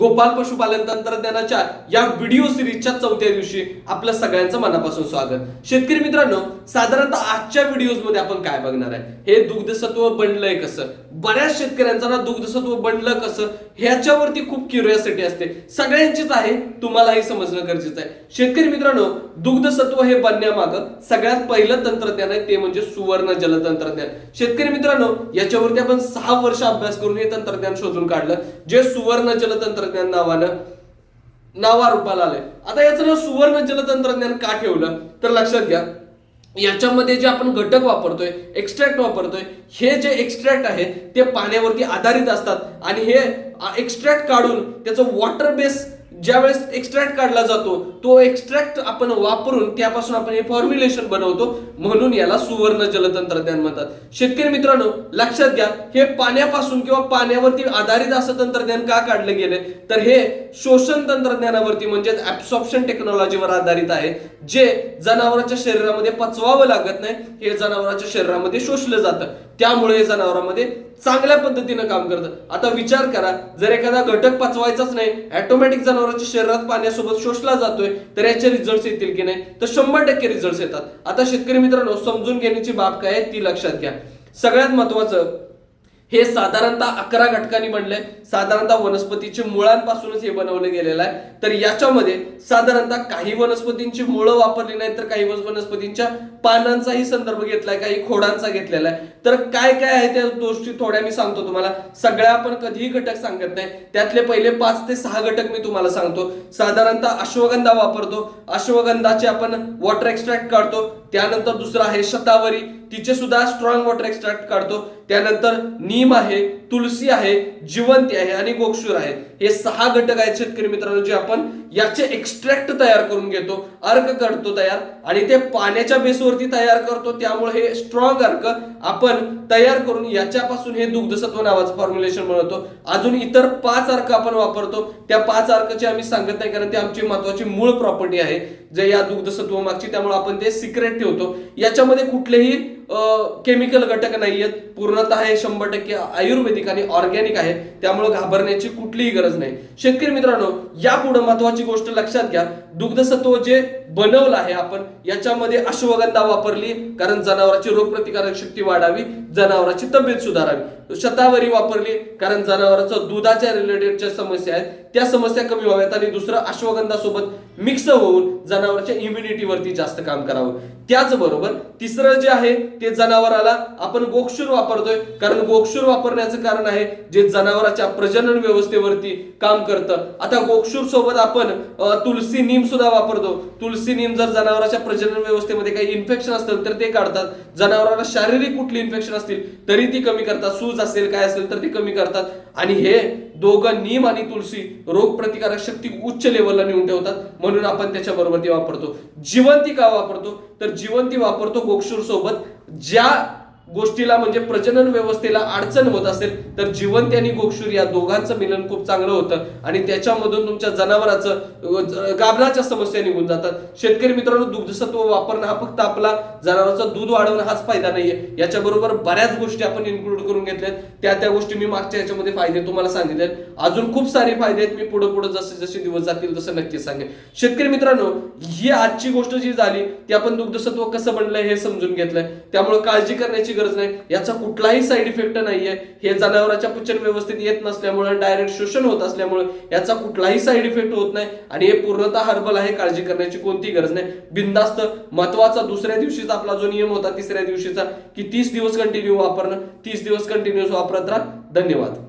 गोपाल पशुपालन तंत्रज्ञानाच्या या व्हिडिओ सिरीजच्या चौथ्या दिवशी आपलं सगळ्यांचं मनापासून स्वागत. शेतकरी मित्रांनो साधारणतः आजच्या व्हिडिओमध्ये आपण काय बघणार आहे? हे दुग्धसत्व बनलंय कसं? बऱ्याच शेतकऱ्यांचा ना दुग्धसत्व बनलं कसं? ह्याच्यावरती खूप क्युरियोसिटी असते. सगळ्यांचीच आहे तुम्हालाही समजणं गरजेचं आहे. शेतकरी मित्रांनो दुग्धसत्व हे बनण्यामागं सगळ्यात पहिलं तंत्रज्ञान आहे ते म्हणजे सुवर्ण जल तंत्रज्ञान शेतकरी मित्रांनो याच्यावरती आपण सहा वर्ष अभ्यास करून हे तंत्रज्ञान शोधून काढलं. जे सुवर्ण जल तंत्रज्ञान नावानं नावारूपाला आलंय. आता याचं नाव सुवर्ण जलतंत्रज्ञान का ठेवलं? तर लक्षात घ्या. याच्यामध्ये जे आपण घटक वापरतोय एक्स्ट्रॅक्ट वापरतोय हे जे एक्स्ट्रॅक्ट आहे ते पाण्यावरती आधारित असतात. आणि हे एक्स्ट्रॅक्ट काढून त्याचं वॉटर बेस ज्यावेळेस एक्स्ट्रॅक्ट काढला जातो तो एक्स्ट्रॅक्ट आपण वापरून त्यापासून आपण हे फॉर्म्युलेशन बनवतो. म्हणून याला सुवर्ण जलतंत्रज्ञान म्हणतात. शेतकरी मित्रांनो लक्षात घ्या हे पाण्यापासून किंवा पाण्यावरती आधारित असं तंत्रज्ञान का काढलं गेले तर हे शोषण तंत्रज्ञानावरती म्हणजेच ऍब्सॉप्शन टेक्नॉलॉजीवर आधारित आहे. जे जनावरांच्या शरीरामध्ये पचवावं लागत नाही हे जनावरांच्या शरीरामध्ये शोषलं जातं. त्यामुळे जनावरांमध्ये चांगल्या पद्धतीनं काम करतं. आता विचार करा जर एखादा घटक पचवायचाच नाही ऑटोमॅटिक जनावरांच्या शरीरात पाण्यासोबत शोषला जातोय तर याचे रिझल्ट येतील की नाही? तर शंभर टक्के रिझल्ट येतात. आता शेतकरी मित्रांनो समजून घेण्याची बाब काय आहे ती लक्षात घ्या. सगळ्यात महत्वाचं हे साधारणतः अकरा घटकांनी बनलंय. साधारणतः वनस्पतीच्या मुळांपासूनच हे बनवलं गेलेलं आहे. तर याच्यामध्ये साधारणतः काही वनस्पतींची मुळं वापरली नाही तर काही वनस्पतींच्या पानांचाही संदर्भ घेतलाय काही खोडांचा घेतलेला आहे. तर काय काय आहे त्या गोष्टी थोड्या मी सांगतो तुम्हाला. सगळ्या आपण कधीही घटक सांगत नाही. त्यातले पहिले पाच ते सहा घटक मी तुम्हाला सांगतो. साधारणतः अश्वगंधा वापरतो. अश्वगंधाचे आपण वॉटर एक्स्ट्रॅक्ट काढतो. त्यानंतर दुसरं आहे शतावरी. तिचे सुद्धा स्ट्रॉंग वॉटर एक्स्ट्रॅक्ट काढतो. त्यानंतर नीम आहे. तुलसी आहे जिवंती आहे आणि गोक्षूर आहे. हे सहा घटक आहेत शेतकरी मित्रांनो जे आपण याचे एक्स्ट्रॅक्ट तयार करून घेतो. अर्क करतो तयार आणि ते पाण्याच्या बेसवरती तयार करतो. त्यामुळे हे स्ट्रॉंग अर्क आपण तयार करून याच्यापासून हे दुग्धसत्व नावाचं फॉर्म्युलेशन बनवतो. अजून इतर पाच अर्क आपण वापरतो. त्या पाच अर्कचे आम्ही सांगत नाही कारण ते आमची महत्वाची मूळ प्रॉपर्टी आहे. जे या दुग्धसत्व मागची त्यामुळे आपण ते सिक्रेट ठेवतो. याच्यामध्ये कुठलेही केमिकल घटक नाही आहेत पूर्णतः हे शंभर टक्के आयुर्वेदिक आणि ऑर्गॅनिक आहे त्यामुळे घाबरण्याची कुठलीही गरज नाही. शेतकरी मित्रांनो यापुढे महत्वाची गोष्ट लक्षात घ्या. दुग्धसत्व जे बनवलं आहे आपण याच्यामध्ये अश्वगंधा वापरली कारण जनावरांची रोगप्रतिकारक शक्ती वाढावी जनावरांची तब्येत सुधारावी. शतावरी वापरली कारण जनावरांचं दुधाच्या रिलेटेडच्या समस्या आहेत त्या समस्या कमी व्हाव्यात आणि दुसरं अश्वगंधा सोबत मिक्स होऊन जनावरांच्या इम्युनिटीवरती जास्त काम करावं. त्याचबरोबर तिसरं जे आहे ते जनावराला आपण गोक्षूर वापरतोय. कारण गोक्षूर वापरण्याचं कारण आहे जे जनावराच्या प्रजनन व्यवस्थेवरती काम करतं. आता गोक्षूर सोबत आपण तुलसी नीम सुद्धा वापरतो. तुलसी नीम जर जनावराच्या प्रजनन व्यवस्थेमध्ये काही इन्फेक्शन असतील तर ते काढतात. जनावराला शारीरिक कुठली इन्फेक्शन असतील तरी ती कमी करतात. सूज असेल काय असेल तर ते कमी करतात. आणि हे दोघं नीम आणि तुलसी रोगप्रतिकारक शक्ती उच्च लेवलला नेऊन ठेवतात. म्हणून आपण त्याच्याबरोबर ती वापरतो. जिवंती का वापरतो? तर जिवंती वापरतो गोक्षूर सोबत. ज्या गोष्टीला म्हणजे प्रजनन व्यवस्थेला अडचण होत असेल तर जिवंती आणि गोक्षूर या दोघांचं मिलन खूप चांगलं होतं. आणि त्याच्यामधून तुमच्या जनावराचं अ, गाभणाच्या समस्या निघून जातात. शेतकरी मित्रांनो दुग्धसत्व वापरणं हा फक्त आपला जनावरांचं दूध वाढवणं हाच फायदा नाहीये. याच्याबरोबर बऱ्याच गोष्टी आपण इन्क्लूड करून घेतल्यात. त्या त्या गोष्टी मी मागच्या याच्यामध्ये फायदे तुम्हाला सांगितले अजून खूप सारे फायदे आहेत. मी पुढे पुढे जसे जसे दिवस जातील तसं नक्की सांगेन. शेतकरी मित्रांनो ही आजची गोष्ट जी झाली ती आपण दुग्धसत्व कसं बनलंय हे समजून घेतलंय. त्यामुळे काळजी करण्याची गरज नाही. याचा कुठलाही साईड इफेक्ट नाहीये. हे जनावरांच्या पचन व्यवस्थेत येत नसल्यामुळे डायरेक्ट शोषण होत असल्यामुळे याचा कुठलाही साईड इफेक्ट होत नाही. आणि हे पूर्णतः हर्बल आहे काळजी करण्याची कोणती गरज नाही. बिंदास्त महत्त्वाचा दुसऱ्या दिवशीचा आपला जो नियम होता तिसऱ्या दिवशीचा की तीस दिवस कंटिन्यू वापरणं. तीस दिवस कंटिन्यूस वापरत राहा. धन्यवाद.